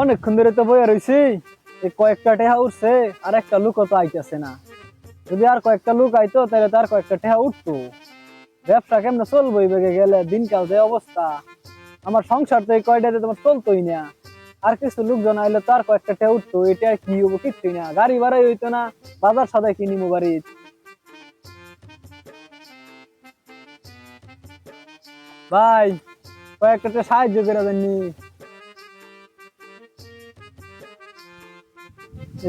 অনেকক্ষণ ধরে তো বইয়া রইছি, এই কয়েকটা টেহা উঠছে, আর একটা লুকও তো আইতেছে না। যদি আর কয়েকটা লুক আইতো, তাহলে তো আর কয়েকটা টেহা উঠতো। ব্যবসা কেমনে চলবো বেগে গেলে, দিনকাল যে অবস্থা। আমার সংসার তো এই কয়টাতে তোমার চলতোই না। আর কিছু লোকজন আইলে তো আর কয়েকটা টেহা উঠতো, এটা কি হব কিচ্ছুই না। গাড়ি ভাড়াই হইতো না, বাজার সাদাই কিনিমো বাড়ি। ভাই, কয়েকটা টেহা সাহায্য করে দেননি।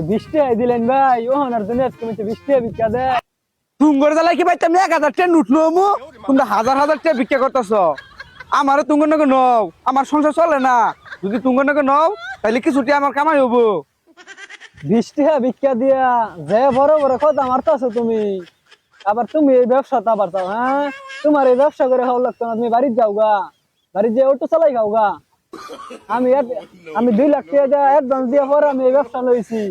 বৃষ্টি আই দিলেন ভাই তুমি তো বৃষ্টি দে। তুঙ্গর জ্বালাই কি ভাই তুমি এক হাজার টাকা উঠল মু তোমরা হাজার হাজার টাকা ভিক্ষা করতেছ। আমারও তুঙ্গর নাকি নও আমার সংসার চলে না। যদি তুঙ্গর নাকি নও তাহলে কিছুটি আমার কামাই হব। বৃষ্টি হ্যাঁ ভিক্ষা দিয়া যে বড় বড় কথা মারতাছো তুমি। আবার তুমি এই ব্যবসা আবার চাও হ্যাঁ? তোমার এই ব্যবসা করে খাওয়া লাগতো না তুমি বাড়িতে যাও গা। বাড়িতে যে অটো চালাই খাও গা। আমি আমি দুই লাখ টাকা অ্যাডভান্স দিয়ে পরে আমি এই ব্যবসা লইছি।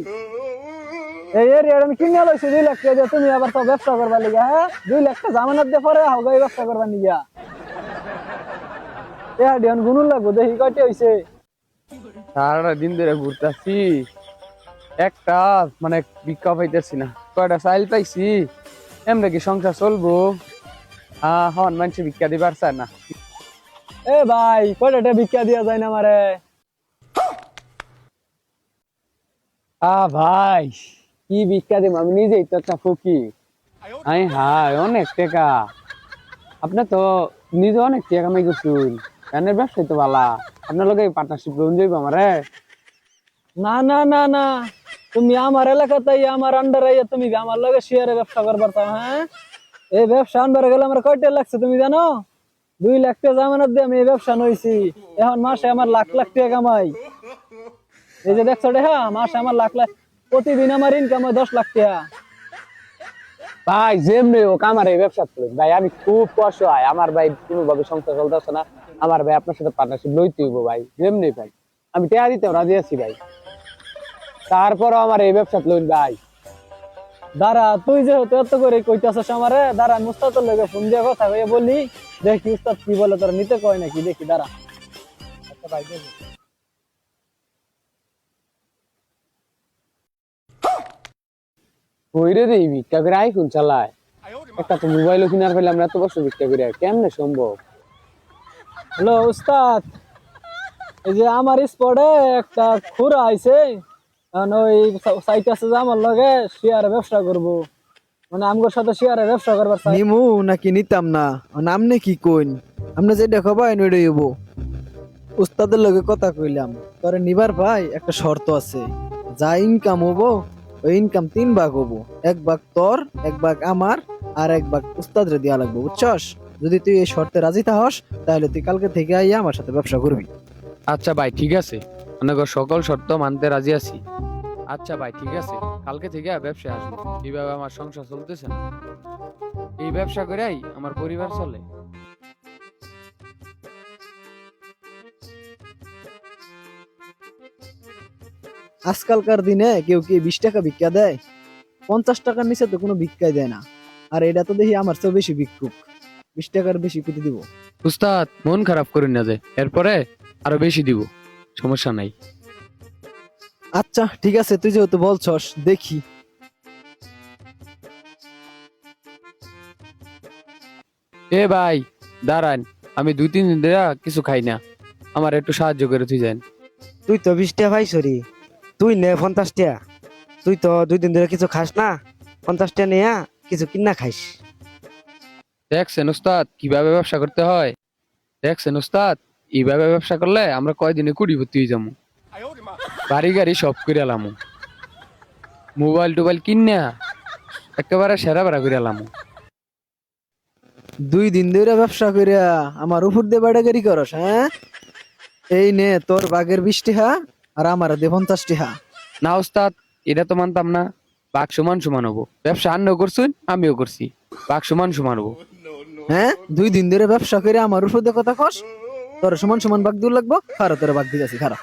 এই এরিয়ার আমি কিনে লইছি, দুই লাখ টাকা তুমি আবার তো ব্যবসা করবা লিগা হ্যাঁ? দুই লাখ টাকা জামানত দিয়ে পরে হোক এই ব্যবসা করবা নিগা এ ডিয়ন গুনুন লাগবো, দেখি কয়টা হইছে। সারাটা দিন ধরে ঘুরতেছি। একটা মানে ভিক্ষা পাইতেছি না। কয়টা চাইল পাইছি? এমনি কি সংসার চলবো? হ্যাঁ হন, মানুষ ভিক্ষা দিবার চায় না। এ ভাই, কয়টা ভিক্ষা দিয়া যায় না আমারে? আ ভাই, কি ভিক্ষা দিব আমি নিজেই তো একটা ফকি। আই হাই, অনেক টাকা। আপনি তো নিজে অনেক টাকা কামাই করছুন। গানের ব্যবসায় তো ভালা আপনার লগে পার্টনারশিপ লোন যাইব আমারে। না না না না। তুমি আমার এলাকাতে আমার আন্ডার আইয়া তুমি আমার লগে শেয়ারে ব্যবসা করবার হ্যাঁ? এই ব্যবসা আনবার গেলে আমার কয়টা লাগছে তুমি জানো? দুই লাখ টাকা জামানত দিয়ে আমি এই ব্যবসা নইছি। এখন মাসে আমার লাখ লাখ টাকা কামাই। এই যে দেখছ হ্যাঁ মাসে আমার লাখ লাখ প্রতিদিন আমার ইনকাম হয় দশ লাখ টাকা। ভাই, যেমনি হোক আমার এই ব্যবসা করুন ভাই, আমি খুব অসহায় আমার ভাই কোনোভাবে সংসার চলতেছে না। আমার ভাই আপনার সাথে পার্টনারশিপ লইতে হইব ভাই। যেমনি ভাই। আমি টাকা দিতে রাজি আছি ভাই। তারপরও আমার এই ব্যবসা লইন ভাই। দাঁড়া তুই যেহেতু এত করে কইতাছিস আমারে দাঁড়া মুস্তাদের লগে ফোন দিয়ে কথা কইয়া বলি দেখি উস্তাদ কি বলে তোর নিতে কয় নাকি? দেখি দাঁড়া। আচ্ছা ভাই। কইরে দেই ভিক্ষা করে আইফোন চালায়? একটা তো মোবাইলও কিনার পেলাম না এত বছর ভিক্ষা করে কেমনে সম্ভব? হ্যালো উস্তাদ। এই যে আমার স্পটে একটা খুরা আইছে এখন ওই সাইট আছে যে আমার লগে শেয়ারে ব্যবসা করব। মানে আমগোর সাথে শেয়ারে ব্যবসা করবার চাই নিমু নাকি নিতাম না? নামনে কি কইন? আপনি যে দেখাবা এনডে হইব। উস্তাদের লগে কথা কইলাম। তোরে নিবার ভাই একটা শর্ত আছে। যা ইনকাম হব ওই ইনকাম তিন ভাগ হব। এক ভাগ তোর এক ভাগ আমার আর এক ভাগ উস্তাদরে দেওয়া লাগবে বুঝছস? যদি তুই এই শর্তে রাজি থাকস তাহলে তুই কালকে থেকে আইয়া আমার সাথে ব্যবসা করবি। আচ্ছা ভাই ঠিক আছে। অনেক সকল শর্ত মানতে রাজি আছি। আচ্ছা ভাই ঠিক আছে। কালকে থেকে ব্যবসায় আসব। এইভাবে আমার সংসার চলতেছে না। এই ব্যবসা করেই আমার পরিবার চলে। আজকালকার দিনে কেউ কি বিশ টাকা ভিক্ষা দেয়? পঞ্চাশ টাকার নিচে তো কোনো ভিক্ষাই দেয় না। আর এটা তো দেখি আমার চেয়েও বেশি ভিক্ষুক। বিশ টাকার বেশি পেতে দিব? উস্তাদ মন খারাপ করেন না যে। এরপরে আরও বেশি দিব। সমস্যা নাই। আচ্ছা ঠিক আছে তুই যেহেতু বলছস দেখি। এ ভাই দাঁড়ান আমি দুই তিন দিন ধরে কিছু খাই না। আমার একটু সাহায্য করে তুই যান। তুই তো বিশ ভাই সরি তুই নে পঞ্চাশটা তুই তো দুই দিন ধরে কিছু খাস না। পঞ্চাশটা নেয়া কিছু কিনা খাইস। দেখছেন উস্তাদ কীভাবে ব্যবসা করতে হয়? দেখছেন উস্তাদ এইভাবে ব্যবসা করলে আমরা কয়দিনে কুড়িপতি হয়ে যাব। বাড়ি গাড়ি সব করে এলাম। মোবাইল টোবাইল কিনা একেবারে সেরা বেড়া করে এলাম। দুই দিন ধরে ব্যবসা করিয়া আমার উপর দিয়ে বাড়াগাড়ি করস হ্যাঁ? এই নে তোর বাঘের বিশ হা আর আমার দে পঞ্চাশ টিহা না উস্তাদ এটা তো মানতাম না। বাঘ সমান সমান হব। ব্যবসা আন্নও করছুন আমিও করছি। বাঘ সমান সমান হব। হ্যাঁ? দুই দিন ধরে ব্যবসা করে আমার উপর দিয়ে কথা কস তোর সমান সমান ভাগ দূর লাগবো খারা তোর বাঘ দিতেছি খারাপ।